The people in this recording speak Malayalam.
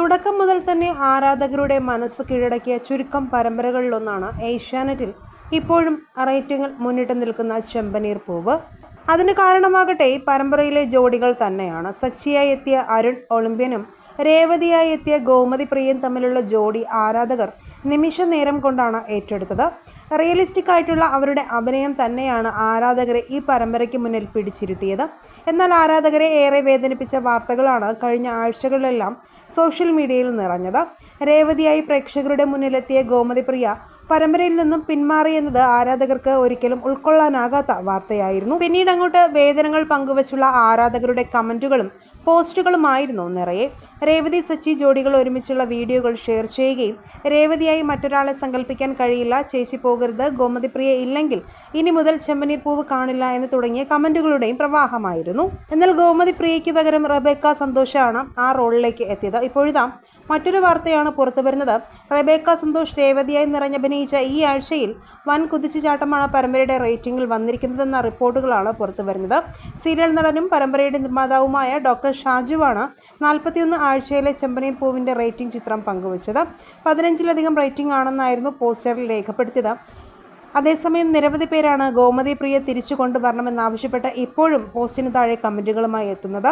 തുടക്കം മുതൽ തന്നെ ആരാധകരുടെ മനസ്സ് കീഴടക്കിയ ചുരുക്കം പരമ്പരകളിലൊന്നാണ് ഏഷ്യാനെറ്റിൽ. ഇപ്പോഴും റേറ്റിംഗിൽ മുന്നിട്ട് നിൽക്കുന്ന ചെമ്പനീർ പൂവ്. അതിന് കാരണമാകട്ടെ പരമ്പരയിലെ ജോഡികൾ തന്നെയാണ്. സച്ചിയായി എത്തിയ അരുൺ ഒളിമ്പ്യനും രേവതിയായി എത്തിയ ഗോമതി പ്രിയൻ തമ്മിലുള്ള ജോഡി ആരാധകർ നിമിഷ നേരം കൊണ്ടാണ് ഏറ്റെടുത്തത്. റിയലിസ്റ്റിക് ആയിട്ടുള്ള അവരുടെ അഭിനയം തന്നെയാണ് ആരാധകരെ ഈ പരമ്പരയ്ക്ക് മുന്നിൽ പിടിച്ചിരുത്തിയത്. എന്നാൽ ആരാധകരെ ഏറെ വേദനിപ്പിച്ച വാർത്തകളാണ് കഴിഞ്ഞ ആഴ്ചകളിലെല്ലാം സോഷ്യൽ മീഡിയയിൽ നിറഞ്ഞത്. രേവതിയായി പ്രേക്ഷകരുടെ മുന്നിലെത്തിയ ഗോമതി പ്രിയ പരമ്പരയിൽ നിന്നും പിന്മാറിയെന്നത് ആരാധകർക്ക് ഒരിക്കലും ഉൾക്കൊള്ളാനാകാത്ത വാർത്തയായിരുന്നു. പിന്നീട് അങ്ങോട്ട് വേദനകൾ പങ്കുവച്ചുള്ള ആരാധകരുടെ കമന്റുകളും പോസ്റ്റുകളുമായിരുന്നു നിറയെ. രേവതി സച്ചി ജോഡികൾ ഒരുമിച്ചുള്ള വീഡിയോകൾ ഷെയർ ചെയ്യുകയും രേവതിയായി മറ്റൊരാളെ സങ്കല്പിക്കാൻ കഴിയില്ല ചേച്ചി പോകരുത് ഗോമതിപ്രിയ ഇല്ലെങ്കിൽ ഇനി മുതൽ ചെമ്പനീർ പൂവ് കാണില്ല എന്ന് തുടങ്ങിയ കമന്റുകളുടെയും പ്രവാഹമായിരുന്നു. എന്നാൽ ഗോമതിപ്രിയയ്ക്ക് പകരം റബേക്ക സന്തോഷാണ് ആ റോളിലേക്ക് എത്തിയത്. ഇപ്പോഴിതാ മറ്റൊരു വാർത്തയാണ് പുറത്തു വരുന്നത്. റബേക്ക സന്തോഷ് രേവതിയായി നിറഞ്ഞഭിനയിച്ച ഈ ആഴ്ചയിൽ വൻ കുതിച്ചുചാട്ടമാണ് പരമ്പരയുടെ റേറ്റിംഗിൽ വന്നിരിക്കുന്നതെന്ന റിപ്പോർട്ടുകളാണ് പുറത്തു വരുന്നത്. സീരിയൽ നടനും പരമ്പരയുടെ നിർമ്മാതാവുമായ ഡോക്ടർ ഷാജുവാണ് നാൽപ്പത്തിയൊന്ന് ആഴ്ചയിലെ ചെമ്പനീർ പൂവിന്റെ റേറ്റിംഗ് ചിത്രം പങ്കുവച്ചത്. പതിനഞ്ചിലധികം റേറ്റിംഗ് ആണെന്നായിരുന്നു പോസ്റ്ററിൽ രേഖപ്പെടുത്തിയത്. അതേസമയം നിരവധി പേരാണ് ഗോമതി പ്രിയ തിരിച്ചു കൊണ്ടുവരണമെന്നാവശ്യപ്പെട്ട് ഇപ്പോഴും പോസ്റ്റിന് താഴെ കമന്റുകളുമായി എത്തുന്നത്.